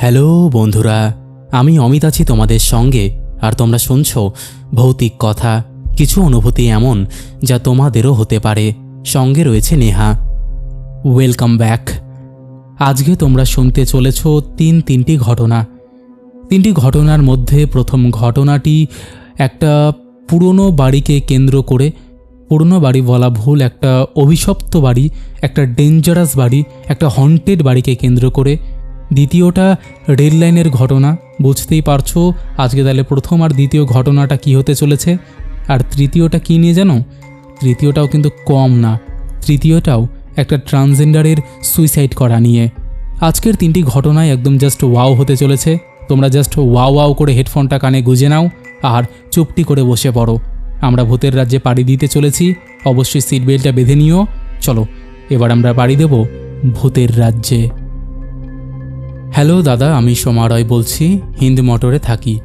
Hello বন্ধুরা, আমি অমিত আছি তোমাদের সঙ্গে, আর তোমরা শুনছ ভৌতিক কথা, কিছু অনুভূতি এমন যা তোমাদেরও হতে পারে। সঙ্গে রয়েছে নেহা। ওয়েলকাম ব্যাক আজকে তোমরা শুনতে চলেছ তিন তিনটি ঘটনা। তিনটি ঘটনার মধ্যে প্রথম ঘটনাটি একটা পুরনো বাড়িকে কেন্দ্র করে, পুরনো বাড়ি বলা ভুল, একটা অভিশপ্ত বাড়ি, একটা ডেঞ্জারাস বাড়ি, একটা হন্টেড বাড়িকে কেন্দ্র করে দ্বিতীয়টা রেল লাইনের ঘটনা, বুঝতেই পারছ? আজকে তাহলে প্রথম আর দ্বিতীয় ঘটনাটা কি হতে চলেছে? আর তৃতীয়টা কী নিয়ে জানো? তৃতীয়টাও কিন্তু কম না। তৃতীয়টাও একটা ট্রান্সজেন্ডারের সুইসাইড করা নিয়ে। আজকের তিনটি ঘটনায় একদম জাস্ট ওয়াও হতে চলেছে। তোমরা জাস্ট ওয়াও ওয়াও করে হেডফোনটা কানে গুঁজে নাও আর চুপটি করে বসে পড়ো। আমরা ভূতের রাজ্যে পাড়ি দিতে চলেছি। অবশ্যই সিট বেল্টটা বেঁধে নিও। চলো, এবার আমরা পাড়ি দেব ভূতের রাজ্যে। হ্যালো দাদা, আমি সোমা রয় বলছি, হিন্দ মোটরে থাকি।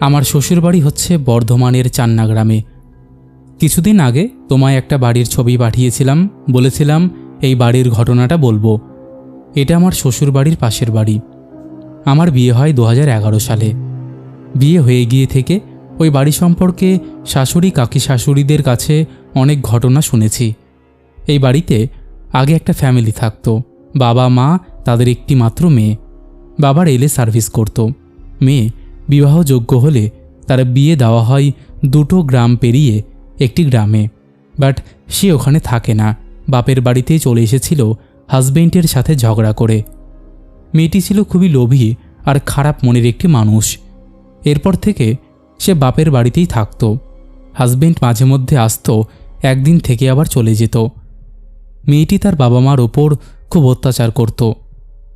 আমার শ্বশুরবাড়ি হচ্ছে বর্ধমানের চান্না গ্রামে। কিছুদিন আগে তোমায় একটা বাড়ির ছবি পাঠিয়েছিলাম, বলেছিলাম এই বাড়ির ঘটনাটা বলব। এটা আমার শ্বশুরবাড়ির পাশের বাড়ি। আমার বিয়ে হয় দু হাজার এগারো সালে। বিয়ে হয়ে গিয়ে থেকে ওই বাড়ি সম্পর্কে শাশুড়ি কাকি শাশুড়িদের কাছে অনেক ঘটনা শুনেছি। এই বাড়িতে আগে একটা ফ্যামিলি থাকতো বাবা মা তাদের একটি মাত্র মেয়ে। বাবার এলে সার্ভিস করত। মেয়ে বিবাহযোগ্য হলে তার বিয়ে দেওয়া হয় দুটো গ্রাম পেরিয়ে একটি গ্রামে। বাট সে ওখানে থাকে না। বাপের বাড়িতেই চলে এসেছিল হাজবেন্ডের সাথে ঝগড়া করে। মেয়েটি ছিল খুবই লোভী আর খারাপ মনের একটি মানুষ। এরপর থেকে সে বাপের বাড়িতেই থাকতো। হাজবেন্ড মাঝে মধ্যে আসতো, একদিন থেকে আবার চলে যেত। মেয়েটি তার বাবা মার ওপর খুব অত্যাচার করত।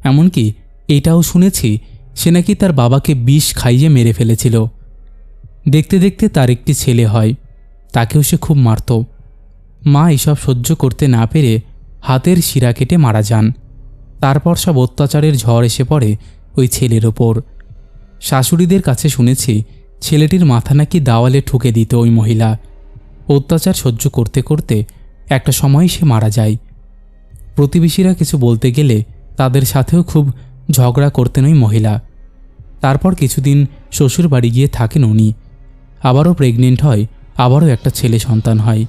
এমনকি এটাও শুনেছি, সে নাকি তার বাবাকে বিষ খাইয়ে মেরে ফেলেছিল। দেখতে দেখতে তার একটি ছেলে হয়, তাকেও সে খুব মারত। মা এসব সহ্য করতে না পেরে হাতের শিরা কেটে মারা যান। তারপর সব অত্যাচারের ঝড় এসে পড়ে ওই ছেলের ওপর। শাশুড়িদের কাছে শুনেছি, ছেলেটির মাথা নাকি দাওয়ালে ঠুকে দিত ওই মহিলা। অত্যাচার সহ্য করতে করতে একটা সময় সে মারা যায়। প্রতিবেশীরা কিছু বলতে গেলে তাদের সাথেও খুব ঝগড়া করতেন ওই মহিলা। তারপর কিছুদিন শ্বশুর বাড়ি গিয়ে থাকেন উনি। আবারও প্রেগনেন্ট হয়, আবারও একটা ছেলে সন্তান হয়।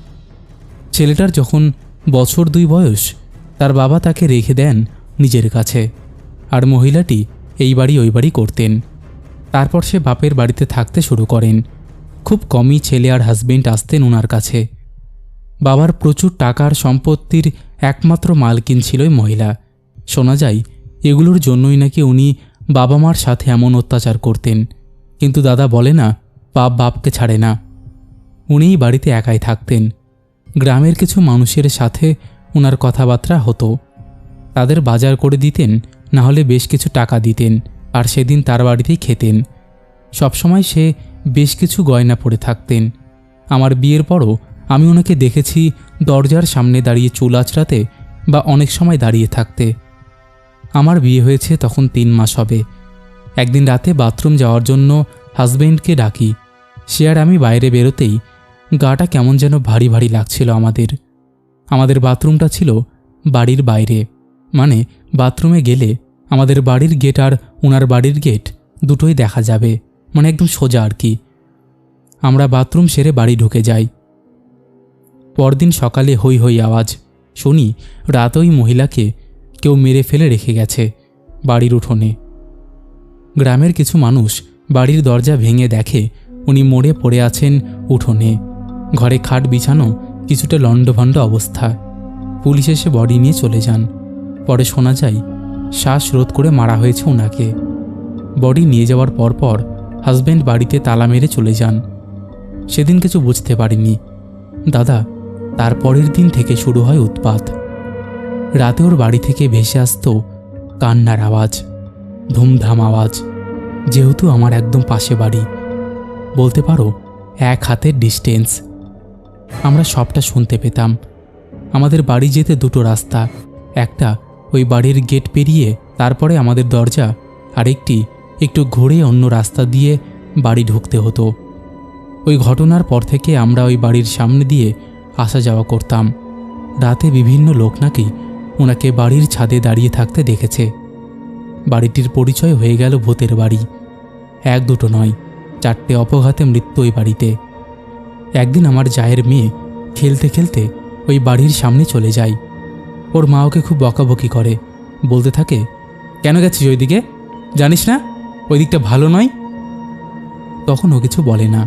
ছেলেটার যখন বছর দুই বয়স, তার বাবা তাকে রেখে দেন নিজের কাছে। আর মহিলাটি এই বাড়ি ওই বাড়ি করতেন। তারপর সে বাপের বাড়িতে থাকতে শুরু করেন। খুব কমই ছেলে আর হাজবেন্ড আসতেন ওনার কাছে। বাবার প্রচুর টাকার সম্পত্তির একমাত্র মালকিন ছিল মহিলা। শোনা যায় এগুলোর জন্যই নাকি উনি বাবা মার সাথে এমন অত্যাচার করতেন। কিন্তু দাদা বলে না, বাপ বাপকে ছাড়ে না। উনিই বাড়িতে একাই থাকতেন। গ্রামের কিছু মানুষের সাথে ওনার কথাবার্তা হতো। তাদের বাজার করে দিতেন, না হলে বেশ কিছু টাকা দিতেন, আর সেদিন তার বাড়িতেই খেতেন। সবসময় সে বেশ কিছু গয়না পরে থাকতেন। আমার বিয়ের পরও আমি ওনাকে দেখেছি দরজার সামনে দাঁড়িয়ে চুল আঁচড়াতে বা অনেক সময় দাঁড়িয়ে থাকতে। আমার বিয়ে হয়েছে তখন তিন মাস হবে। একদিন রাতে বাথরুম যাওয়ার জন্য হাজবেন্ডকে ডাকি। সে আর আমি বাইরে বেরোতেই গাটা কেমন যেন ভারী ভারী লাগছিল আমাদের। আমাদের বাথরুমটা ছিল বাড়ির বাইরে। মানে বাথরুমে গেলে আমাদের বাড়ির গেট আর ওনার বাড়ির গেট দুটোই দেখা যাবে। মানে একদম সোজা আর কি। আমরা বাথরুম সেরে বাড়ি ঢুকে যাই। পরদিন সকালে হই হই আওয়াজ। শুনি রাত ওই মহিলাকে কেউ মেরে ফেলে রেখে গেছে বাড়ির উঠোনে। গ্রামের কিছু মানুষ বাড়ির দরজা ভেঙে দেখে উনি মরে পড়ে আছেন উঠোনে। ঘরে খাট বিছানো কিছুটা লণ্ডভণ্ড অবস্থা। পুলিশ এসে বডি নিয়ে চলে যান। পরে শোনা যায়, শ্বাস রোধ করে মারা হয়েছে ওনাকে বডি নিয়ে যাওয়ার পরপর হাজব্যান্ড বাড়িতে তালা মেরে চলে যান। সেদিন কিছু বুঝতে পারিনি দাদা, তার পরের দিন থেকে শুরু হয় উৎপাত। রাতে ওর বাড়ি থেকে ভেসে আসতো কান্নার আওয়াজ, ধুমধাম আওয়াজ, যেহেতু আমার একদম পাশে বাড়ি। বলতে পারো, এক হাতের ডিস্টেন্স আমরা সবটা শুনতে পেতাম। আমাদের বাড়ি যেতে দুটো রাস্তা, একটা ওই বাড়ির গেট পেরিয়ে তারপরে আমাদের দরজা, আরেকটি একটু ঘুরে অন্য রাস্তা দিয়ে বাড়ি ঢুকতে হতো। ওই ঘটনার পর থেকে আমরা ওই বাড়ির সামনে দিয়ে আসা যাওয়া করতাম। রাতে বিভিন্ন লোক নাকি ওনাকে বাড়ির ছাদে দাঁড়িয়ে থাকতে দেখেছে। বাড়িটির পরিচয় হয়ে গেল ভূতের বাড়ি। এক দুটো নয়, চারটে অপঘাতে মৃত্যু ওই বাড়িতে। একদিন আমার জায়ের মেয়ে খেলতে খেলতে ওই বাড়ির সামনে চলে যায়। ওর মা ওকে খুব বকাবকি করে, বলতে থাকে, কেন গেছিস ওইদিকে? জানিস না ওই দিকটা ভালো নয়? তখন ও কিছু বলে না,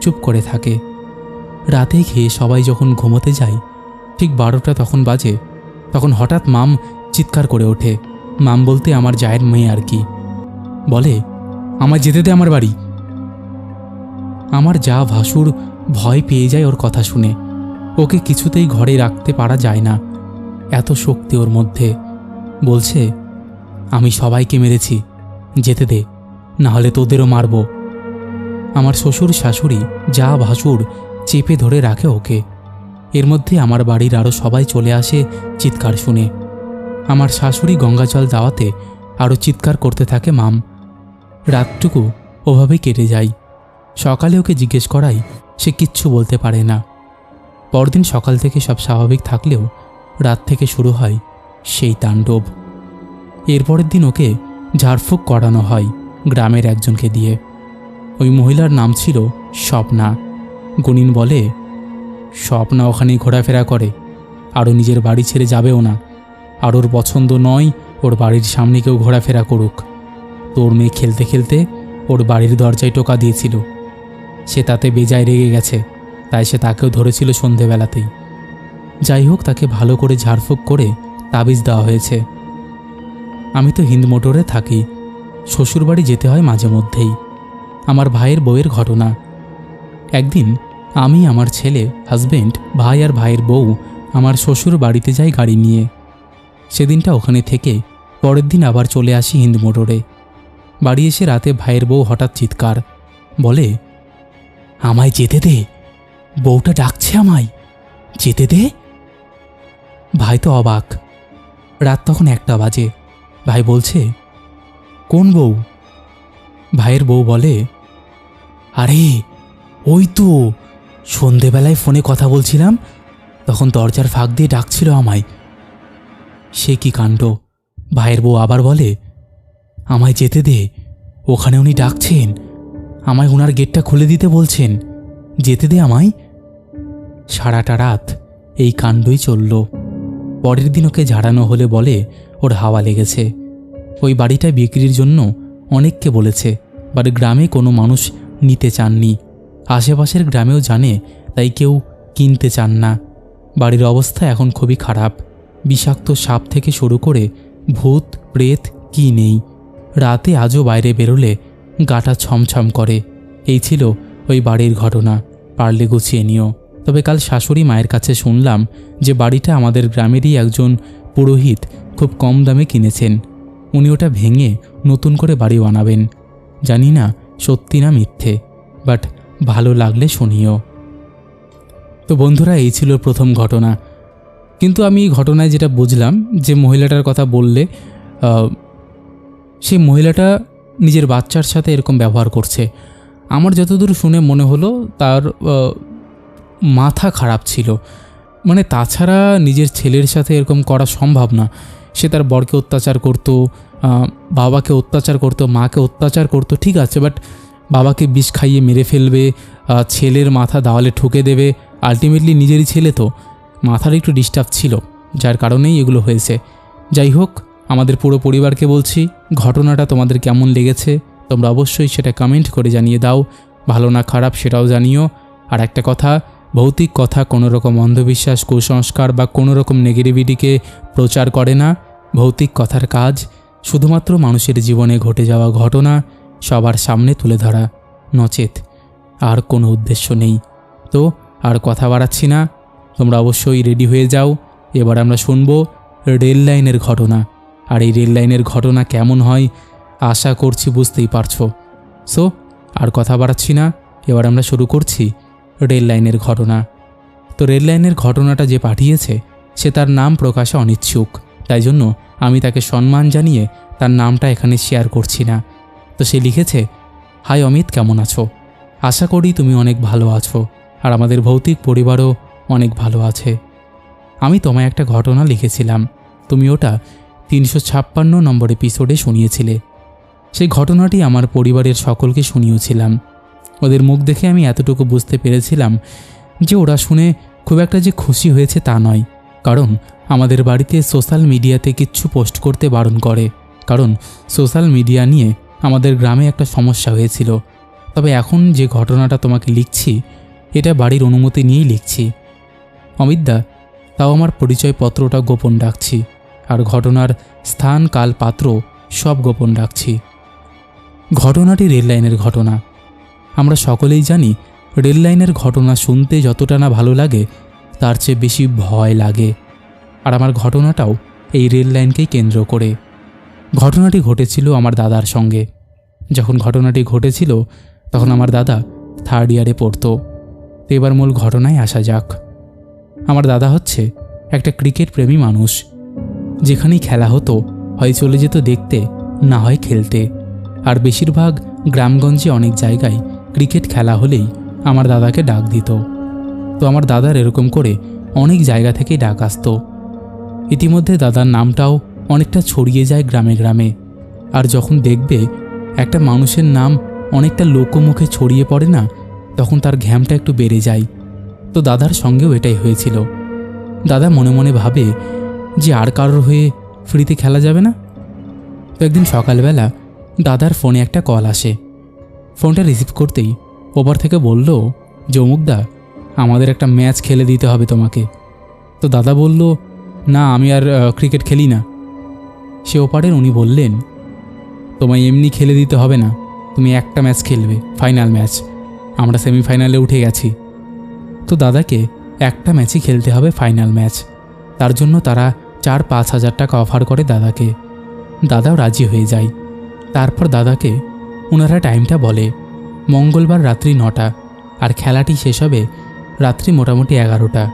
চুপ করে থাকে। রাতে খেয়ে সবাই যখন ঘুমোতে যায়, ঠিক বারোটা তখন বাজে। তখন হঠাৎ মাম চিৎকার করে ওঠে। মাম বলতে, আমার জায়ের মেয়ে আর কি? বলে আমার যেতে দে আমার বাড়ি। আমার যা ভাসুর ভয় পেয়ে যায় ওর কথা শুনে। ওকে কিছুতেই ঘরে রাখতে পারা যায় না। এত শক্তি ওর মধ্যে। বলছে, আমি সবাইকে মেরেছি, যেতে দে না হলে তোদেরও মারব। আমার শ্বশুর শাশুড়ি যা ভাসুর চেপে ধরে রাখে ওকে। এর মধ্যে আমার বাড়ির আরও সবাই চলে আসে চিৎকার শুনে। আমার শাশুড়ি গঙ্গা জল দেওয়াতে আরও চিৎকার করতে থাকে মাম। রাতটুকু ওভাবেই কেটে যায়। সকালে ওকে জিজ্ঞেস করাই সে কিচ্ছু বলতে পারে না। পরদিন সকাল থেকে সব স্বাভাবিক থাকলেও রাত থেকে শুরু হয় সেই তাণ্ডব। এরপরের দিন ওকে ঝাড়ফুঁক করানো হয় গ্রামের একজনকে দিয়ে। ওই মহিলার নাম ছিল স্বপ্না গুনিন বলে স্বপ্না ওখানেই ঘোরাফেরা করে। আরও নিজের বাড়ি ছেড়ে যাবেও না। আর ওর পছন্দ নয়, ওর বাড়ির সামনে কেউ ঘোরাফেরা করুক। তোর মেয়ে খেলতে খেলতে ওর বাড়ির দরজায় টোকা দিয়েছিল। সে তাতে বেজায় রেগে গেছে, তাই সে তাকেও ধরেছিল সন্ধেবেলাতেই। যাই হোক, তাকে ভালো করে ঝাড়ফুঁক করে তাবিজ দেওয়া হয়েছে। আমি তো হিন্দ মোটরে থাকি, শ্বশুরবাড়ি যেতে হয় মাঝে মধ্যেই। আমার ভাইয়ের বউয়ের ঘটনা। একদিন আমি আমার ছেলে হাজবেন্ড ভাই আর ভাইয়ের বউ আমার শ্বশুর বাড়িতে যাই গাড়ি নিয়ে। সেদিনটা ওখানে থেকে পরের দিন আবার চলে আসি হিন্দ মোটরে। বাড়ি এসে রাতে ভাইয়ের বউ হঠাৎ চিৎকার, বলে, আমায় যেতে দে, বউটা ডাকছে আমায়, যেতে দে? ভাই তো অবাক। রাত তখন একটা বাজে। ভাই বলছে, কোন বউ? ভাইয়ের বউ বলে, আরে, ওই তো সন্ধেবেলায় ফোনে কথা বলছিলাম, তখন দরজার ফাঁক দিয়ে ডাকছিল আমায়। সে কি কাণ্ড? ভাইয়ের বউ আবার বলে, আমায় যেতে দে, ওখানে উনি ডাকছেন। আমায় ওনার গেটটা খুলে দিতে বলছেন। যেতে দে আমায়। সারাটা রাত এই কাণ্ডই চলল। পরের দিন ওকে ঝাড়ানো হলে বলে, ওর হাওয়া লেগেছে। ওই বাড়িটা বিক্রির জন্য অনেককে বলেছে, বাট গ্রামে কোনো মানুষ নিতে চাননি। আশেপাশের গ্রামেও জানে, তাই কেউ কিনতে চান না। বাড়ির অবস্থা এখন খুবই খারাপ। বিষাক্ত সাপ থেকে শুরু করে ভূত, প্রেত, কি নেই। রাতে আজও বাইরে বেরোলে গাটা ছমছম করে। এই ছিল ওই বাড়ির ঘটনা। পারলে গুছিয়ে নিও। তবে কাল শাশুড়ি মায়ের কাছে শুনলাম যে বাড়িটা আমাদের গ্রামেরই একজন পুরোহিত খুব কম দামে কিনেছেন। উনি ওটা ভেঙে নতুন করে বাড়ি বানাবেন। জানি না সত্যি না মিথ্যে, বাট ভালো লাগলে শুনিও। তো বন্ধুরা, এই ছিল প্রথম ঘটনা। কিন্তু আমি এই ঘটনায় যেটা বুঝলাম, যে মহিলাটার কথা বললে সেই মহিলাটা নিজের বাচ্চার সাথে এরকম ব্যবহার করছে। আমার যতদূর শুনে মনে হলো, তার মাথা খারাপ ছিল। মানে তাছাড়া নিজের ছেলের সাথে এরকম করা সম্ভব না। সে তার বরকে অত্যাচার করতো বাবাকে অত্যাচার করতো, মাকে অত্যাচার করতো, ঠিক আছে, বাট বাবাকে বিষ খাইয়ে মেরে ফেলবে ছেলের মাথা দেওয়ালে ঠুকে দেবে আলটিমেটলি নিজেরই ছেলে তো। মাথার একটু ডিস্টার্ব ছিল, যার কারণেই এগুলো হয়েছে। যাই হোক, আমাদের পুরো পরিবারকে বলছি, ঘটনাটা তোমাদের কেমন লেগেছে, তোমরা অবশ্যই সেটা কমেন্ট করে জানিয়ে দাও। ভালো না খারাপ সেটাও জানিও। আর একটা কথা, ভৌতিক কথা কোনো রকম অন্ধবিশ্বাস, কুসংস্কার বা কোনো রকম নেগেটিভিটিকে প্রচার করে না। ভৌতিক কথার কাজ শুধুমাত্র মানুষের জীবনে ঘটে যাওয়া ঘটনা সবার সামনে তুলে ধরা। নচেত, আর কোনো উদ্দেশ্য নেই। তো, আর কথা বাড়াচ্ছি না। তোমরা অবশ্যই রেডি হয়ে যাও। এবার আমরা শুনব রেল লাইনের ঘটনা। আর এই রেল লাইনের ঘটনা কেমন হয়, আশা করছি বুঝতেই পারছ। সো, আর কথা বাড়াচ্ছি না। এবার আমরা শুরু করছি রেল লাইনের ঘটনা। তো রেল লাইনের ঘটনাটা যে পাঠিয়েছে, সে তার নাম প্রকাশে অনিচ্ছুক। তাই জন্য আমি তাকে সম্মান জানিয়ে তার নামটা এখানে শেয়ার করছি না। তো সে লিখেছে, হাই অমিত, কেমন আছো? আশা করি তুমি অনেক ভালো আছো, আর আমাদের ভৌতিক পরিবারও অনেক ভালো আছে। আমি তোমায় একটা ঘটনা লিখেছিলাম। তুমি ওটা তিনশো ছাপ্পান্ন নম্বর এপিসোডে শুনিয়েছিলে। সেই ঘটনাটি আমার পরিবারের সকলকে শুনিয়েছিলাম। ওদের মুখ দেখে আমি এতটুকু বুঝতে পেরেছিলাম যে ওরা শুনে খুব একটা যে খুশি হয়েছে তা নয়। কারণ আমাদের বাড়িতে সোশ্যাল মিডিয়াতে কিচ্ছু পোস্ট করতে বারণ করে। কারণ সোশ্যাল মিডিয়া নিয়ে আমাদের গ্রামে একটা সমস্যা হয়েছিল। তবে এখন যে ঘটনাটা তোমাকে লিখছি, এটা বাড়ির অনুমতি নিয়েই লিখছি। অমিতদা তাও আমার পরিচয়পত্রটা গোপন রাখছি। আর ঘটনার স্থান, কাল, পাত্র সব গোপন রাখছি। ঘটনাটি রেললাইনের ঘটনা। আমরা সকলেই জানি রেললাইনের ঘটনা শুনতে যতটা না ভালো লাগে, তার চেয়ে বেশি ভয় লাগে। আর আমার ঘটনাটাও এই রেল লাইনকেই কেন্দ্র করে। ঘটনাটি ঘটেছিল আমার দাদার সঙ্গে। যখন ঘটনাটি ঘটেছিল, তখন আমার দাদা থার্ড ইয়ারে পড়তো। তো এবার মূল ঘটনায় আসা যাক। আমার দাদা হচ্ছে একটা ক্রিকেট প্রেমী মানুষ। যেখানেই খেলা হতো, হয় চলে যেত দেখতে, না হয় খেলতে। আর বেশিরভাগ গ্রামগঞ্জে অনেক জায়গায় ক্রিকেট খেলা হলেই আমার দাদাকে ডাক দিত। তো আমার দাদার এরকম করে অনেক জায়গা থেকেই ডাক আসতো। ইতিমধ্যে দাদার নামটাও অনেকটা ছড়িয়ে যায় গ্রামে গ্রামে। আর যখন দেখবে একটা মানুষের নাম অনেকটা লোকমুখে ছড়িয়ে পড়ে না, তখন তার ঘ্যামটা একটু বেড়ে যায়। তো দাদার সঙ্গেও এটাই হয়েছিল। দাদা মনে মনে ভাবে যে আর কারোর হয়ে ফ্রিতে খেলা যাবে না। তো একদিন সকালবেলা দাদার ফোনে একটা কল আসে। ফোনটা রিসিভ করতেই ওপার থেকে বলল যে অমুকদা আমাদের একটা ম্যাচ খেলে দিতে হবে তোমাকে। তো দাদা বলল, না, আমি আর ক্রিকেট খেলি না। সে ওপারের উনি বললেন, তোমায় এমনি খেলে দিতে হবে না। তুমি একটা ম্যাচ খেলবে, ফাইনাল ম্যাচ। আমরা সেমিফাইনালে উঠে গেছি। তো দাদাকে একটা ম্যাচই খেলতে হবে ফাইনাল ম্যাচ। তার জন্য তারা চার পাঁচ হাজার টাকা অফার করে দাদাকে। দাদাও রাজি হয়ে যায়। তারপর দাদাকে ওনারা টাইমটা বলে, মঙ্গলবার রাত্রি নটা, আর খেলাটি শেষ হবে রাত্রি মোটামুটি এগারোটা।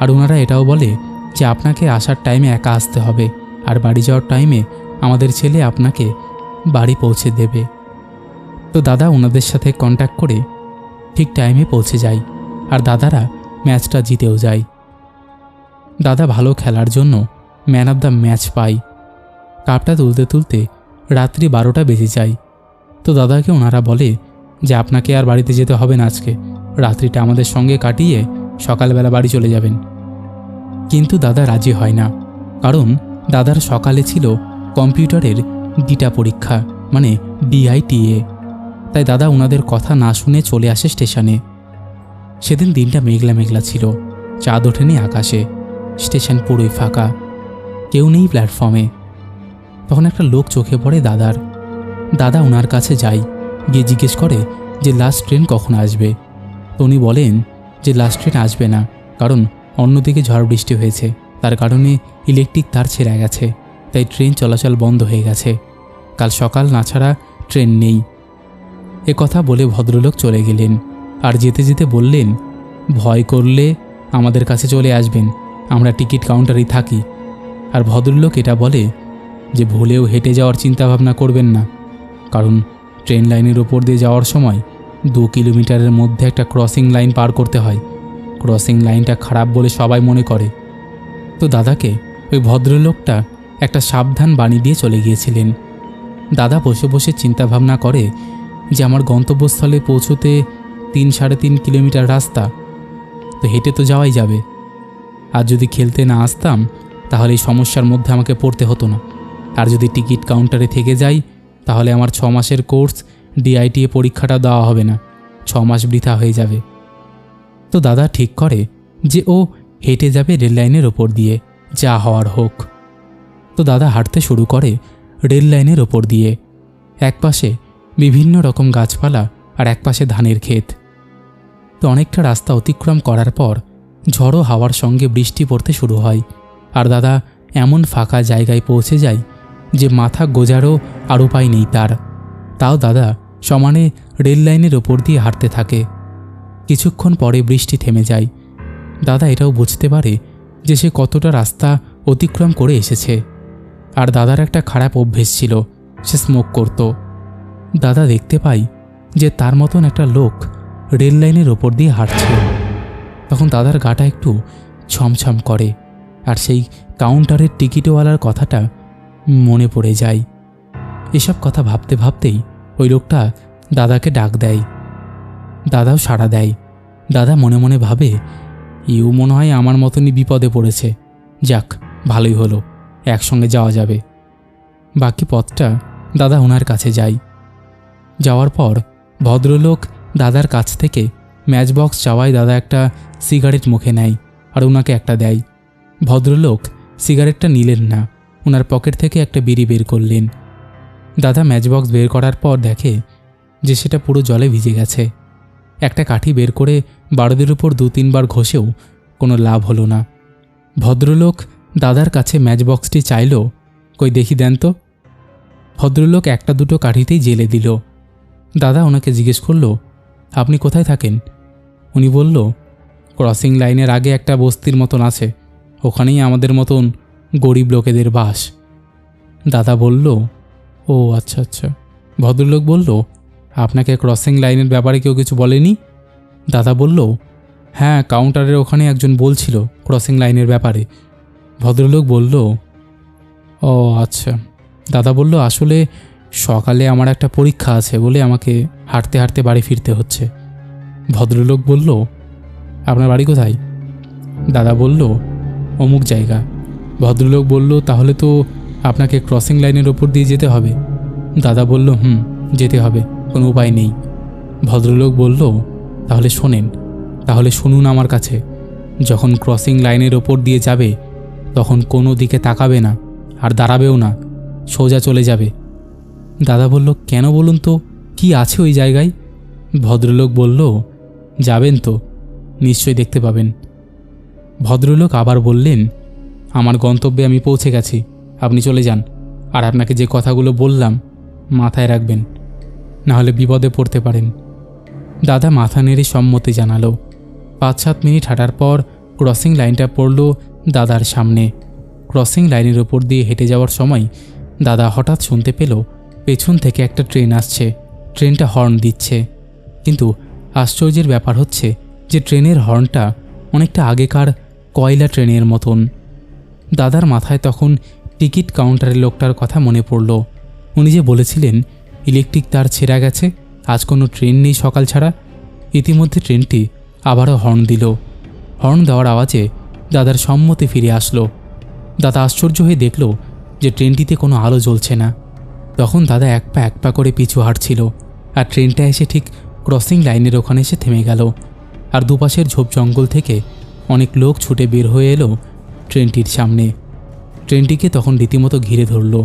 আর ওনারা এটাও বলে যে, আপনাকে আসার টাইমে একা আসতে হবে। আর বাড়ি যাওয়ার টাইমে আমাদের ছেলে আপনাকে বাড়ি পৌঁছে দেবে। তো দাদা ওনাদের সাথে কন্ট্যাক্ট করে ঠিক টাইমে পৌঁছে যায় আর দাদারা ম্যাচটা জিতেও যায়। দাদা ভালো খেলার জন্য ম্যান অফ দ্য ম্যাচ পায়। কাপটা তুলতে তুলতে রাত্রি বারোটা বেজে যায়। তো দাদাকে ওনারা বলে যে, আপনাকে আর বাড়িতে যেতে হবে না আজকে। রাত্রিটা আমাদের সঙ্গে কাটিয়ে সকালবেলা বাড়ি চলে যাবেন। কিন্তু দাদা রাজি হয় না, কারণ দাদার সকালে ছিল কম্পিউটারের ডিটা পরীক্ষা মানে ডিআইটিএ। তাই দাদা ওনাদের কথা না শুনে চলে আসে স্টেশনে। সেদিন দিনটা মেঘলা মেঘলা ছিল, চাঁদ ওঠেনি আকাশে, স্টেশন পুরোই ফাঁকা, কেউ নেই প্ল্যাটফর্মে। তখন একটা লোক চোখে পড়ে দাদার। দাদা ওনার কাছে যায় গিয়ে জিজ্ঞেস করে যে, লাস্ট ট্রেন কখন আসবে? তো উনি বলেন যে, লাস্ট ট্রেন আসবে না, কারণ অন্যদিকে ঝড় বৃষ্টি হয়েছে। তার কারণে ইলেকট্রিক তার ছেঁড়া গেছে, তাই ট্রেন চলাচল বন্ধ হয়ে গেছে। কাল সকাল না ছাড়া ট্রেন নেই। এ কথা বলে ভদ্রলোক চলে গেলেন। আর যেতে যেতে বললেন, ভয় করলে আমাদের কাছে চলে আসবেন, আমরা টিকিট কাউন্টারেই থাকি। আর ভদ্রলোক এটা বলে যে ভুলেও হেঁটে যাওয়ার চিন্তাভাবনা করবেন না, কারণ ট্রেন লাইনের ওপর দিয়ে যাওয়ার সময় দু কিলোমিটারের মধ্যে একটা ক্রসিং লাইন পার করতে হয়। ক্রসিং লাইনটা খারাপ বলে সবাই মনে করে। তো দাদাকে ওই ভদ্রলোকটা একটা সাবধান বাণী দিয়ে চলে গিয়েছিলেন। দাদা বসে বসে চিন্তাভাবনা করে যে আমার গন্তব্যস্থলে পৌঁছতে তিন সাড়ে তিন কিলোমিটার রাস্তা, তো হেঁটে তো যাওয়াই যাবে। আর যদি খেলতে না আসতাম, তাহলে এই সমস্যার মধ্যে আমাকে পড়তে হতো না। আর যদি টিকিট কাউন্টারে থেকে যাই, তাহলে আমার ছ মাসের কোর্স ডিআইটিএ পরীক্ষাটা দেওয়া হবে না। ছ মাস বৃথা হয়ে যাবে। তো দাদা ঠিক করে যে ও হেঁটে যাবে রেল লাইনের ওপর দিয়ে, যা হওয়ার হোক। তো দাদা হাঁটতে শুরু করে রেল লাইনের ওপর দিয়ে। একপাশে বিভিন্ন রকম গাছপালা আর একপাশে ধানের ক্ষেত। তো অনেকটা রাস্তা অতিক্রম করার পর ঝড়ো হাওয়ার সঙ্গে বৃষ্টি পড়তে শুরু হয়। আর দাদা এমন ফাঁকা জায়গায় পৌঁছে যায় যে মাথা গোজারও আর উপায় নেই তার। তাও দাদা সমানে রেল লাইনের ওপর দিয়ে হাঁটতে থাকে। কিছুক্ষণ পরে বৃষ্টি থেমে যায়। দাদা এটাও বুঝতে পারে যে সে কতটা রাস্তা অতিক্রম করে এসেছে। আর দাদার একটা খারাপ অভ্যেস ছিল, সে স্মোক করত। দাদা দেখতে পাই যে তার মতন একটা লোক রেল লাইনের ওপর দিয়ে হাঁটছে। তখন দাদার গাটা একটু ছমছম করে আর সেই কাউন্টারের টিকিটওয়ালার কথাটা মনে পড়ে যায়। এসব কথা ভাবতে ভাবতেই ওই লোকটা দাদাকে ডাক দেয়। দাদাও সাড়া দেয়। দাদা মনে মনে ভাবে ইউ মনে হয় আমার মতনই বিপদে পড়েছে। যাক, ভালোই হলো, একসঙ্গে যাওয়া যাবে। বাকি পথটা দাদা ওনার কাছে যাই। যাওয়ার পর ভদ্রলোক দাদার কাছ থেকে ম্যাচ বক্স চাওয়ায় দাদা একটা সিগারেট মুখে নেয় আর ওনাকে একটা দেয়। ভদ্রলোক সিগারেটটা নিলেন না ওনার পকেট থেকে একটা বিড়ি বের করলেন। দাদা ম্যাচ বক্স বের করার পর দেখে যে সেটা পুরো জলে ভিজে গেছে। একটা কাঠি বের করে বারোদের উপর দু তিনবার ঘষেও কোনো লাভ হলো না। ভদ্রলোক দাদার কাছে ম্যাচ বক্সটি চাইল, কই দেখি দেন তো। ভদ্রলোক একটা দুটো কাঠিতেই জেলে দিল। দাদা ওনাকে জিজ্ঞেস করল, আপনি কোথায় থাকেন? উনি বলল, ক্রসিং লাইনের আগে একটা বস্তির মতন আছে, ওখানেই আমাদের মতন গরিব লোকেদের বাস। দাদা বলল, ও আচ্ছা আচ্ছা। ভদ্রলোক বলল, আপনাকে ক্রসিং লাইনের ব্যাপারে কেউ কিছু বলেনি? দাদা বলল হ্যাঁ কাউন্টারের ওখানে একজন বলছিল ক্রসিং লাইনের ব্যাপারে। ভদ্রলোক বলল, ও আচ্ছা। দাদা বলল, আসলে সকালে আমার একটা পরীক্ষা আছে বলে আমাকে হাঁটতে হাঁটতে বাড়ি ফিরতে হচ্ছে। ভদ্রলোক বলল, আপনার বাড়ি কোথায়? দাদা বলল, অমুক জায়গা। ভদ্রলোক বলল, তাহলে তো আপনাকে ক্রসিং লাইনের ওপর দিয়ে যেতে হবে। দাদা বলল, হুম, যেতে হবে, কোনো উপায় নেই। ভদ্রলোক বলল তাহলে শোনেন, তাহলে শুনুন আমার কাছে। যখন ক্রসিং লাইনের ওপর দিয়ে যাবে, তখন কোনো দিকে তাকাবে না আর দাঁড়াবেও না, সোজা চলে যাবে। দাদা বলল, কেন বলুন তো, কি আছে ওই জায়গায়? ভদ্রলোক বলল, যাবেন তো, নিশ্চয়ই দেখতে পাবেন। ভদ্রলোক আবার বললেন, আমার গন্তব্যে আমি পৌঁছে গেছি, আপনি চলে যান, আর আপনাকে যে কথাগুলো বললাম, মাথায় রাখবেন। নাহলে বিপদে পড়তে পারেন। দাদা মাথা নেড়ে সম্মতি জানালো। পাঁচ সাত মিনিট হাঁটার পর ক্রসিং লাইনটা পড়ল দাদার সামনে। ক্রসিং লাইনের ওপর দিয়ে হেঁটে যাওয়ার সময় দাদা হঠাৎ শুনতে পেল পেছন থেকে একটা ট্রেন আসছে। ট্রেনটা হর্ন দিচ্ছে। কিন্তু আশ্চর্যের ব্যাপার হচ্ছে যে ট্রেনের হর্নটা অনেকটা আগেকার কয়লা ট্রেনের মতন। দাদার মাথায় তখন টিকিট কাউন্টারের লোকটার কথা মনে পড়ল। উনি যে বলেছিলেন, ইলেকট্রিক তার ছেঁড়া গেছে। আজ কোনো ট্রেন নেই সকাল ছাড়া। ইতিমধ্যে ট্রেনটি আবারও হর্ন দিল। হর্ন দেওয়ার আওয়াজে দাদার সম্মতি ফিরে আসলো। দাদা আশ্চর্য হয়ে দেখল যে ট্রেনটিতে কোনো আলো জ্বলছে না। তখন দাদা এক পা এক পা করে পিছু হাঁটছিল আর ট্রেনটা এসে ঠিক ক্রসিং লাইনের ওখানে এসে থেমে গেল। আর দুপাশের ঝোপ জঙ্গল থেকে অনেক লোক ছুটে বের হয়ে এলো ট্রেনটির সামনে। ট্রেনটিকে তখন রীতিমতো ঘিরে ধরল।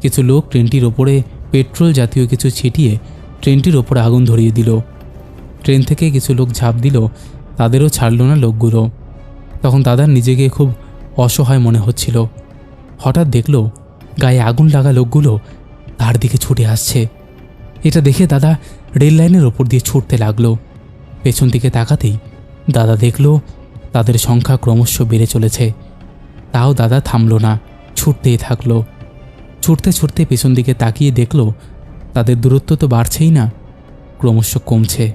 কিছু লোক ট্রেনটির ওপরে পেট্রোল জাতীয় কিছু ছিটিয়ে ট্রেনটির ওপরে আগুন ধরিয়ে দিল। ট্রেন থেকে কিছু লোক ঝাঁপ দিল, তাদেরও ছাড়ল না লোকগুলো। তখন দাদার নিজেকে খুব অসহায় মনে হচ্ছিল। হঠাৎ দেখল, গায়ে আগুন লাগা লোকগুলো তার দিকে ছুটে আসছে। এটা দেখে দাদা রেল লাইনের ওপর দিয়ে ছুটতে লাগল। পেছন দিকে তাকাতেই দাদা দেখল, তাদের সংখ্যা ক্রমশ বেড়ে চলেছে। তাও দাদা থামল না, ছুটতেই থাকল। ছুটতে ছুটতে পেছন দিকে তাকিয়ে দেখল তাদের দূরত্ব তো বাড়ছেই না। ক্রমশ কমছে।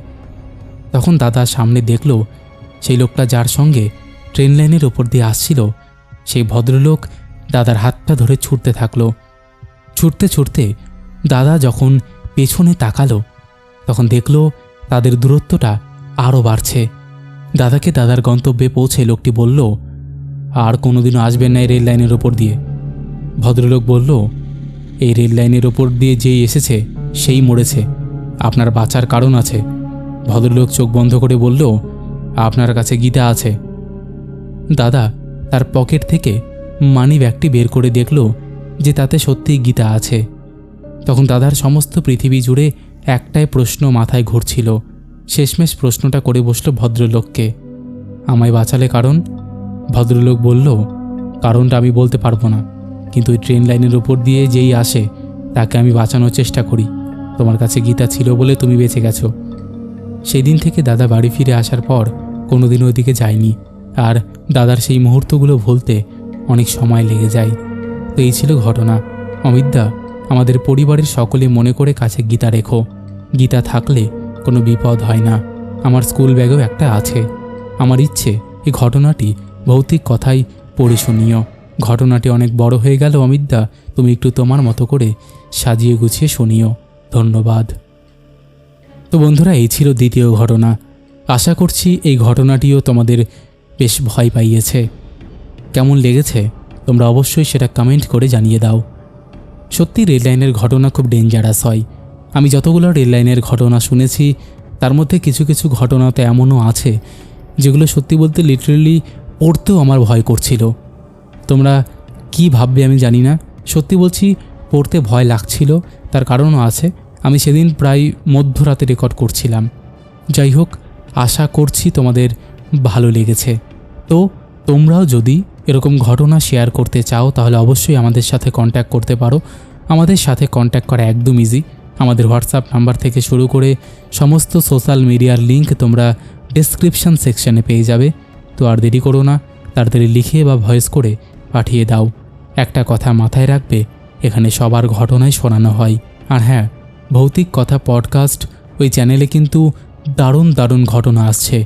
তখন দাদা সামনে দেখল, সেই লোকটা যার সঙ্গে ট্রেন লাইনের ওপর দিয়ে আসছিল, সেই ভদ্রলোক দাদার হাতটা ধরে ছুটতে থাকল। ছুটতে ছুটতে দাদা যখন পেছনে তাকালো, তখন দেখল তাদের দূরত্বটা আরও বাড়ছে। দাদাকে দাদার গন্তব্যে পৌঁছে লোকটি বলল, আর কোনোদিনও আসবেন না এই রেল লাইনের ওপর দিয়ে। ভদ্রলোক বলল এই রেল লাইনের ওপর দিয়ে যেই এসেছে, সেই মরেছে। আপনার বাঁচার কারণ আছে। ভদ্রলোক চোখ বন্ধ করে বলল, আপনার কাছে গীতা আছে। দাদা তার পকেট থেকে মানি ব্যাগটি বের করে দেখল যে তাতে সত্যিই গীতা আছে। তখন দাদার সমস্ত পৃথিবী জুড়ে একটাই প্রশ্ন মাথায় ঘুরছিল। শেষমেশ প্রশ্নটা করে বসল ভদ্রলোককে। আমায় বাঁচালে কারণ? ভদ্রলোক বলল, কারণটা আমি বলতে পারব না। কিন্তু ওই ট্রেন লাইনের ওপর দিয়ে যেই আসে, তাকে আমি বাঁচানোর চেষ্টা করি। তোমার কাছে গীতা ছিল বলে তুমি বেঁচে গেছো। সেই দিন থেকে দাদা বাড়ি ফিরে আসার পর কোনোদিন ওইদিকে যায়নি আর দাদার সেই মুহূর্তগুলো ভুলতে অনেক সময় লেগে যায়। তো এই ছিল ঘটনা। অমিতদা আমাদের পরিবারের সকলে মনে করে কাছে গীতা রেখো। গীতা থাকলে কোনো বিপদ হয় না। আমার স্কুল ব্যাগেও একটা আছে। আমার ইচ্ছে, এই ঘটনাটি ভৌতিক কথাই পড়ে শুনিও। ঘটনাটি অনেক বড় হয়ে গেল, অমিতদা। তুমি একটু তোমার মতো করে সাজিয়ে গুছিয়ে শুনিও। ধন্যবাদ। তো বন্ধুরা, এই ছিল দ্বিতীয় ঘটনা। আশা করছি এই ঘটনাটিও তোমাদের বেশ ভয় পাইয়েছে। কেমন লেগেছে? তোমরা অবশ্যই সেটা কমেন্ট করে জানিয়ে দাও। সত্যি রেললাইনের ঘটনা খুব ডেঞ্জারাস হয়। আমি যতগুলো রেললাইনের ঘটনা শুনেছি, তার মধ্যে কিছু কিছু ঘটনা তো এমনও আছে, যেগুলো সত্যি বলতে লিটারেলি পড়তেও আমার ভয় করছিল। তোমরা কি ভাববে আমি জানি না। সত্যি বলছি, পড়তে ভয় লাগছিল, তার কারণও আছে। আমি সেদিন প্রায় মধ্যরাতে রেকর্ড করছিলাম। যাই হোক, আশা করছি তোমাদের ভালো লেগেছে। তো, তোমরাও যদি এরকম ঘটনা শেয়ার করতে চাও, তাহলে অবশ্যই আমাদের সাথে কন্ট্যাক্ট করতে পারো। আমাদের সাথে কন্ট্যাক্ট করা একদম ইজি আমাদের হোয়াটসঅ্যাপ নাম্বার থেকে শুরু করে সমস্ত সোশ্যাল মিডিয়ার লিংক তোমরা ডেসক্রিপশন সেকশনে পেয়ে যাবে। তো আর দেরি করো না, তাড়াতাড়ি লিখে বা ভয়েস করে পাঠিয়ে দাও। একটা কথা মাথায় রাখবে, এখানে সবার ঘটনাই শোনানো হয়। আর হ্যাঁ ভৌতিক কথা পডকাস্ট ওই চ্যানেলে কিন্তু দারুণ দারুণ ঘটনা আসছে।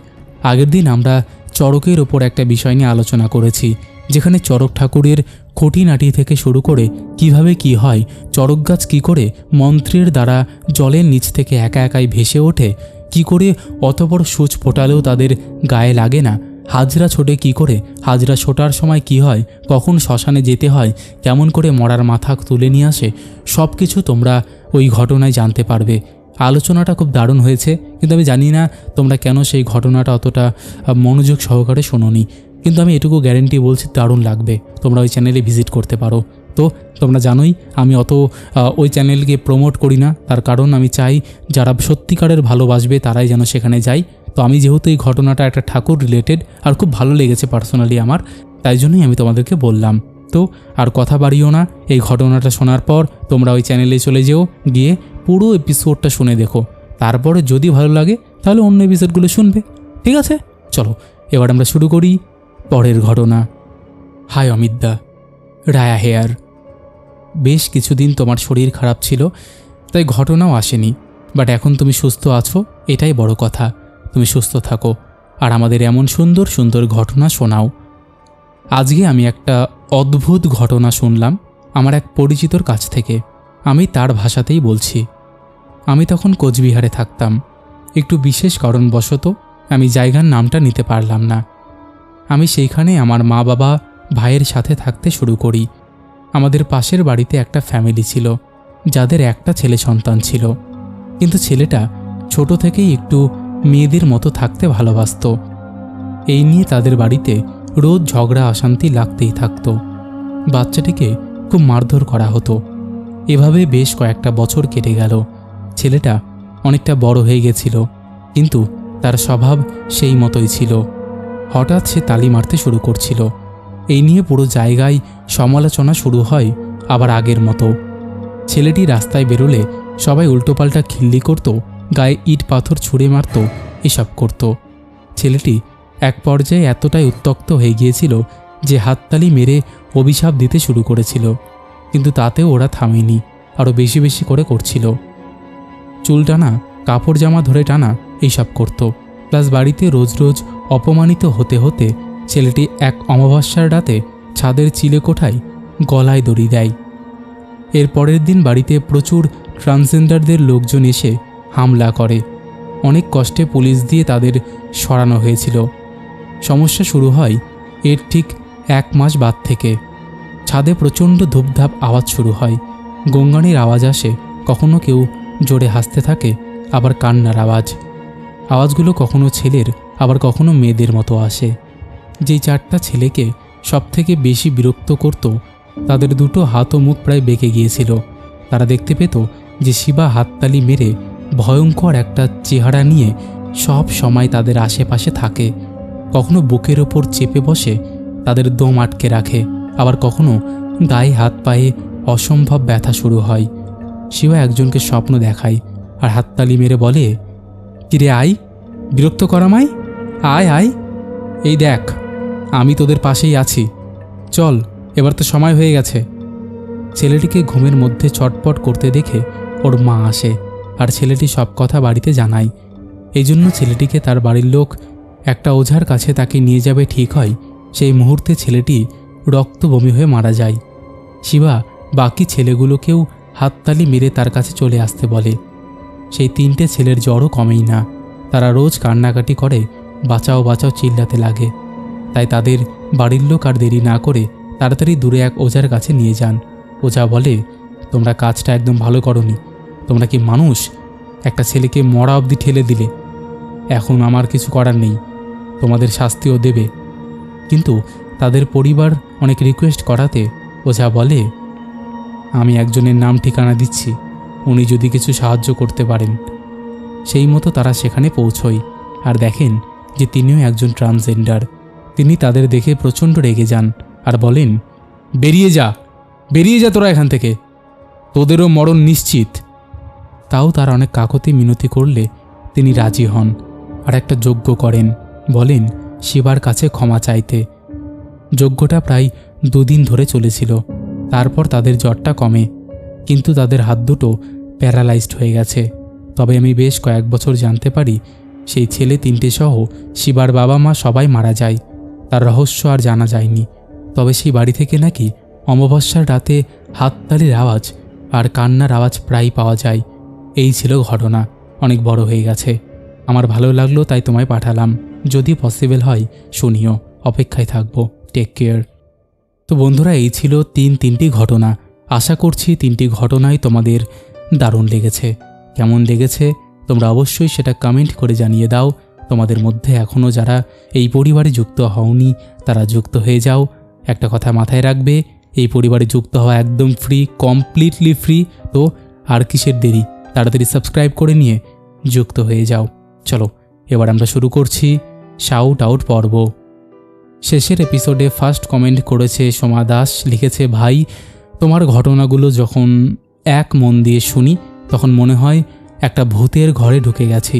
আগের দিন আমরা চড়কের ওপর একটা বিষয় নিয়ে আলোচনা করেছি, যেখানে চড়ক ঠাকুরের খুঁটিনাটি থেকে শুরু করে কীভাবে কি হয়, চড়ক গাছ কী করে মন্ত্রের দ্বারা জলের নিচ থেকে একা একাই ভেসে ওঠে, কি করে অত বড় সূচ ফোটালেও তাদের গায়ে লাগে না হাজরা ছোটে কি করে? হাজরা ছোটার সময় কি হয়? কখন শ্মশানে যেতে হয়? কেমন করে মরার মাথা তুলে নিয়ে আসে? সব কিছু তোমরা ওই ঘটনায় জানতে পারবে। আলোচনাটা খুব দারুণ হয়েছে, কিন্তু আমি জানি না তোমরা কেন সেই ঘটনাটা অতটা মনোযোগ সহকারে শোনোনি। কিন্তু আমি এটুকু গ্যারেন্টি বলছি, দারুণ লাগবে। তোমরা ওই চ্যানেলে ভিজিট করতে পারো। তো, তোমরা জানোই, আমি অত ওই চ্যানেলকে প্রমোট করি না। তার কারণ আমি চাই, যারা সত্যিকারের ভালোবাসবে, তারাই যেন সেখানে যায়। তো আমি যেহেতু এই ঘটনাটা একটা ঠাকুর রিলেটেড আর খুব ভালো লেগেছে পার্সোনালি আমার, তাই জন্যই আমি তোমাদেরকে বললাম। তো আর কথা বাড়িও না, এই ঘটনাটা শোনার পর তোমরা ওই চ্যানেলে চলে যেও, গিয়ে পুরো এপিসোডটা শুনে দেখো। তারপরে যদি ভালো লাগে, তাহলে অন্য এপিসোডগুলো শুনবে। ঠিক আছে? চলো, এবার আমরা শুরু করি পরের ঘটনা। হাই অমিতদা রায়া হেয়ার। বেশ কিছুদিন তোমার শরীর খারাপ ছিল, তাই ঘটনাও আসেনি। বাট এখন তুমি সুস্থ আছো, এটাই বড় কথা। তুমি সুস্থ থাকো আর আমাদের এমন সুন্দর সুন্দর ঘটনা শোনাও। আজকে আমি একটা অদ্ভুত ঘটনা শুনলাম আমার এক পরিচিতর কাছ থেকে। আমি তার ভাষাতেই বলছি, আমি তখন কোচবিহারে থাকতাম। একটু বিশেষ কারণবশত আমি জায়গার নামটা নিতে পারলাম না। আমি সেইখানে আমার মা বাবা ভাইয়ের সাথে থাকতে শুরু করি। আমাদের পাশের বাড়িতে একটা ফ্যামিলি ছিল, যাদের একটা ছেলে সন্তান ছিল। কিন্তু ছেলেটা ছোট থেকেই একটু মেয়েদের মতো থাকতে ভালোবাসতো। এই নিয়ে তাদের বাড়িতে রোজ ঝগড়া, অশান্তি লাগতেই থাকত। বাচ্চাটিকে খুব মারধর করা হতো। এভাবে বেশ কয়েকটা বছর কেটে গেল। ছেলেটা অনেকটা বড় হয়ে গেছিল, কিন্তু তার স্বভাব সেই মতোই ছিল। হঠাৎ সে তালি মারতে শুরু করছিল। এই নিয়ে পুরো জায়গায় সমালোচনা শুরু হয় আবার আগের মতো। ছেলেটি রাস্তায় বেরোলে সবাই উল্টোপাল্টা খিল্লি করত গায়ে ইট পাথর ছুঁড়ে মারত, এসব করত। ছেলেটি এক পর্যায়ে এতটাই উত্তক্ত হয়ে গিয়েছিল যে হাততালি মেরে অভিশাপ দিতে শুরু করেছিল। কিন্তু তাতেও ওরা থামেনি, আরও বেশি বেশি করে করছিল। চুল টানা, কাপড় জামা ধরে টানা, এইসব করত। প্লাস বাড়িতে রোজ রোজ অপমানিত হতে হতে ছেলেটি এক অমাবস্যার রাতে ছাদের চিলে কোঠায় গলায় দড়ি দেয়। এর পরের দিন বাড়িতে প্রচুর ট্রান্সজেন্ডারদের লোকজন এসে হামলা করে। অনেক কষ্টে পুলিশ দিয়ে তাদের সরানো হয়েছিল। সমস্যা শুরু হয় এর ঠিক এক মাস বাদ থেকে। ছাদে প্রচণ্ড ধূপধাপ আওয়াজ শুরু হয়। গঙ্গানির আওয়াজ আসে, কখনো কেউ জোরে হাসতে থাকে, আবার কান্নার আওয়াজ। আওয়াজগুলো কখনো ছেলের, আবার কখনো মেয়েদের মতো আসে। যেই চারটা ছেলেকে সবথেকে বেশি বিরক্ত করত, তাদের দুটো হাত ও মুখ প্রায় বেঁকে গিয়েছিল। তারা দেখতে পেত যে শিবা হাততালি মেরে ভয়ঙ্কর একটা চেহারা নিয়ে সব সময় তাদের আশেপাশে থাকে। কখনো বুকের ওপর চেপে বসে, তাদের দম আটকে রাখে। আবার কখনো গায়ে হাত পায়ে অসম্ভব ব্যথা শুরু হয়। শিবা একজনকে স্বপ্ন দেখায় আর হাততালি মেরে বলে, কিরে আয় বিরক্ত করা মাই আয় আয়। এই দেখ, আমি তোদের পাশেই আছি। চল, এবার তো সময় হয়ে গেছে। ছেলেটিকে ঘুমের মধ্যে ছটপট করতে দেখে ওর মা আসে। আর ছেলেটি সব কথা বাড়িতে জানায়। এই জন্য ছেলেটিকে তার বাড়ির লোক একটা ওঝার কাছে তাকে নিয়ে যাবে ঠিক হয়, সেই মুহূর্তে ছেলেটি রক্ত বমি হয়ে মারা যায়। শিবা, বাকি ছেলেগুলোকেও হাততালি মেরে তার কাছে চলে আসতে বলে। সেই তিনটে ছেলের জ্বরও কমেই না। তারা রোজ কান্নাকাটি করে, বাঁচাও বাঁচাও চিল্লাতে লাগে। তাই তাদের বাড়ির লোক আর দেরি না করে তাড়াতাড়ি দূরে এক ওঝার কাছে নিয়ে যান। ওঝা বলে, তোমরা কাজটা একদম ভালো করনি। তোমরা কি মানুষ? একটা ছেলেকে মরা অবধি ঠেলে দিলে। এখন আমার কিছু করার নেই। তোমাদের শাস্তিও দেবে। কিন্তু তাদের পরিবার অনেক রিকোয়েস্ট করাতে ওঝা বলে, আমি একজনের নাম ঠিকানা দিচ্ছি। উনি যদি কিছু সাহায্য করতে পারেন। সেই মতো তারা সেখানে পৌঁছয়। আর দেখেন যে তিনিও একজন ট্রান্সজেন্ডার তিনি তাদের দেখে প্রচণ্ড রেগে যান আর বলেন, বেরিয়ে যা! বেরিয়ে যা তোরা এখান থেকে। তোদেরও মরণ নিশ্চিত। তাও তার অনেক কাকতি মিনতি করলে তিনি রাজি হন আর একটা যজ্ঞ করেন, বলেন, শিবার কাছে ক্ষমা চাইতে। যজ্ঞটা প্রায় দুদিন ধরে চলেছিল। তারপর তাদের জ্বরটা কমে, কিন্তু তাদের হাত দুটো প্যারালাইজড হয়ে গেছে। তবে আমি বেশ কয়েক বছর জানতে পারি, সেই ছেলে তিনটে সহ শিবার বাবা মা সবাই মারা যায়। তার রহস্য আর জানা যায়নি। তবে সেই বাড়ি থেকে নাকি অমাবস্যার রাতে হাততালির আওয়াজ আর কান্নার আওয়াজ প্রায় পাওয়া যায়। এই ছিল ঘটনা। অনেক বড় হয়ে গেছে। আমার ভালো লাগল, তাই তোমায় পাঠালাম। যদি পসিবল হয়, শুনিও। অপেক্ষায় থাকব। টেক কেয়ার তো বন্ধুরা, এই ছিল তিন তিনটি ঘটনা। আশা করছি তিনটি ঘটনাই তোমাদের দারুণ লেগেছে। কেমন লেগেছে, তোমরা অবশ্যই সেটা কমেন্ট করে জানিয়ে দাও। তোমাদের মধ্যে এখনও যারা এই পরিবারে যুক্ত হওনি, তারা যুক্ত হয়ে যাও। একটা কথা মাথায় রাখবে, এই পরিবারে যুক্ত হওয়া একদম ফ্রি কমপ্লিটলি ফ্রি তো আর কিসের দেরি? তাড়াতাড়ি সাবস্ক্রাইব করে নিয়ে যুক্ত হয়ে যাও। চলো, এবার আমরা শুরু করছি শাউট আউট পর্ব। শেষের এপিসোডে ফার্স্ট কমেন্ট করেছে সোমা দাস, লিখেছে, ভাই, তোমার ঘটনাগুলো যখন এক মন দিয়ে শুনি, তখন মনে হয় একটা ভূতের ঘরে ঢুকে গেছি।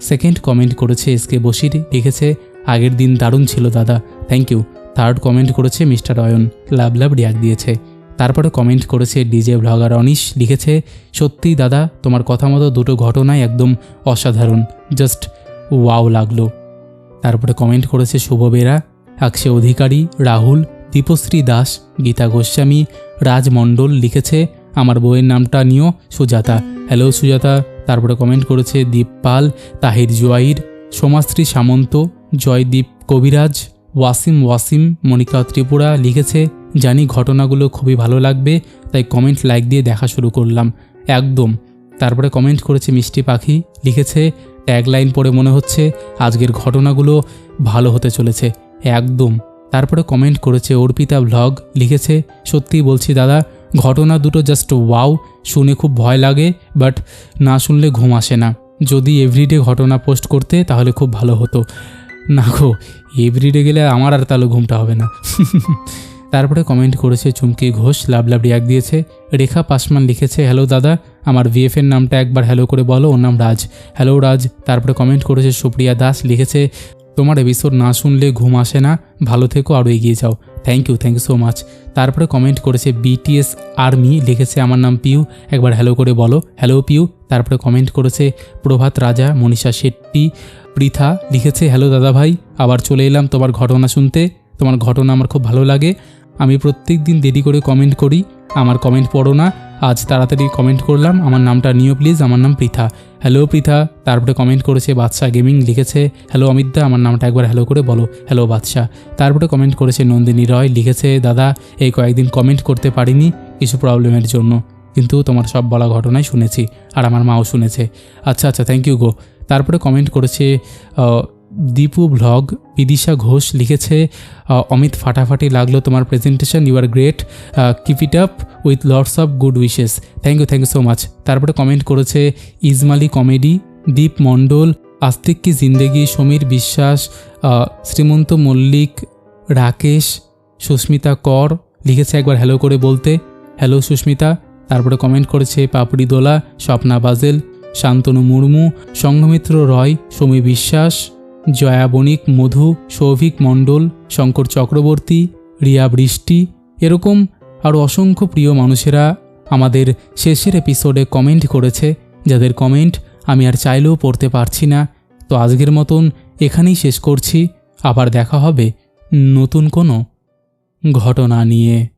সেকেন্ড কমেন্ট করেছে এসকে বসির লিখেছে, আগের দিন দারুণ ছিল দাদা থ্যাংক ইউ থার্ড কমেন্ট করেছে mister Ayan, love love react দিয়েছে। তারপরে কমেন্ট করেছে ডিজে ব্লগার অনিশ, লিখেছে, সত্যিই দাদা, তোমার কথা মতো দুটো ঘটনাই একদম অসাধারণ জাস্ট ওয়াও লাগল। তারপরে কমেন্ট করেছে শুভ বেরা অক্ষয় অধিকারী, রাহুল, দীপশ্রী দাস, গীতা গোস্বামী, রাজ মণ্ডল, লিখেছে, আমার বইয়ের নামটা নিও, সুজাতা। হ্যালো সুজাতা। তারপরে কমেন্ট করেছে, দীপ পাল, তাহির জোয়াইর, সোমাশ্রী সামন্ত, জয়দীপ কবিরাজ, ওয়াসিম ওয়াসিম, মনিকা ত্রিপুরা। লিখেছে জানি ঘটনাগুলো খুবই ভালো লাগবে, তাই কমেন্ট লাইক দিয়ে দেখা শুরু করলাম। একদম। তারপরে কমেন্ট করেছে মিষ্টি পাখি, লিখেছে ট্যাগলাইন পড়ে মনে হচ্ছে, আজকের ঘটনাগুলো ভালো হতে চলেছে। একদম। তারপরে কমেন্ট করেছে অর্পিতা ভ্লগ লিখেছে, সত্যিই বলছি দাদা, ঘটনা দুটো জাস্ট ওয়াও শুনে খুব ভয় লাগে বাট না শুনলে ঘুম আসে না। যদি এভরিডে ঘটনা পোস্ট করতে, তাহলে খুব ভালো হতো। না গো এভরিডে গেলে আমার আর তাহলে ঘুমটা হবে না। তারপরে কমেন্ট করেছে, চুমকি ঘোষ, লাভ লাভ রিয়াক দিয়েছে। রেখা পাসমান লিখেছে, হ্যালো দাদা, আমার ভিএফের নামটা একবার হ্যালো করে বলো, ওর নাম রাজ। হ্যালো রাজ, তারপরে কমেন্ট করেছে, সুপ্রিয়া দাস লিখেছে, তোমার এপিসোড না শুনলে ঘুম আসে না, ভালো থেকো আরও এগিয়ে যাও। Thank you thank you so much তারপরে কমেন্ট করেছে বিটিএস আর্মি লিখেছে, আমার নাম পিউ, একবার হ্যালো করে বলো। হ্যালো পিউ, তারপরে কমেন্ট করেছে, প্রভাত রাজা, মনীষা শেট্টি, পৃথা লিখেছে, হ্যালো দাদা ভাই, আবার চলে এলাম তোমার ঘটনা শুনতে। তোমার ঘটনা আমার খুব ভালো লাগে। আমি প্রত্যেক দিন দেরি করে কমেন্ট করি। আমার কমেন্ট পড়ো না। আজ তাড়াতাড়ি কমেন্ট করলাম। আমার নামটা নিও প্লিজ আমার নাম পৃথা। হ্যালো পৃথা। তারপরে কমেন্ট করেছে বাদশাহ গেমিং লিখেছে। হ্যালো অমিতদা। আমার নামটা একবার হ্যালো করে বলো। হ্যালো বাদশাহ। তারপরে কমেন্ট করেছে নন্দিনী রয় লিখেছে, দাদা, এই কয়েকদিন কমেন্ট করতে পারিনি। কিছু প্রবলেমের জন্য। কিন্তু তোমার সব বলা ঘটনাই শুনেছি। আর আমার মাও শুনেছে। আচ্ছা আচ্ছা থ্যাংক ইউ গো। তারপরে কমেন্ট করেছে দীপু ভ্লগ বিদিশা ঘোষ লিখেছে অমিত ফাটাফাটি লাগল তোমার presentation you are great keep it up with lots of good wishes thank you thank you so much তারপরে কমেন্ট করেছে, ইজমালি কমেডি দীপ মণ্ডল, আস্তিক কি জিন্দেগি, সমীর বিশ্বাস শ্রীমন্ত মল্লিক, রাকেশ, সুস্মিতা কর। লিখেছে একবার হ্যালো করে বলতে হ্যালো সুস্মিতা। তারপরে কমেন্ট করেছে, পাপড়ি দোলা, স্বপ্না বাজেল, শান্তনু মুর্মু সংঘমিত্র রয় সমী বিশ্বাস। জয়া বণিক, মধু, সৌভিক মণ্ডল, শঙ্কর চক্রবর্তী, রিয়া বৃষ্টি, এরকম আরও অসংখ্য প্রিয় মানুষেরা আমাদের শেষের এপিসোডে কমেন্ট করেছে, যাদের কমেন্ট আমি আর চাইলেও পড়তে পারছি না। তো আজকের মতন এখানেই শেষ করছি, আবার দেখা হবে নতুন কোনো ঘটনা নিয়ে।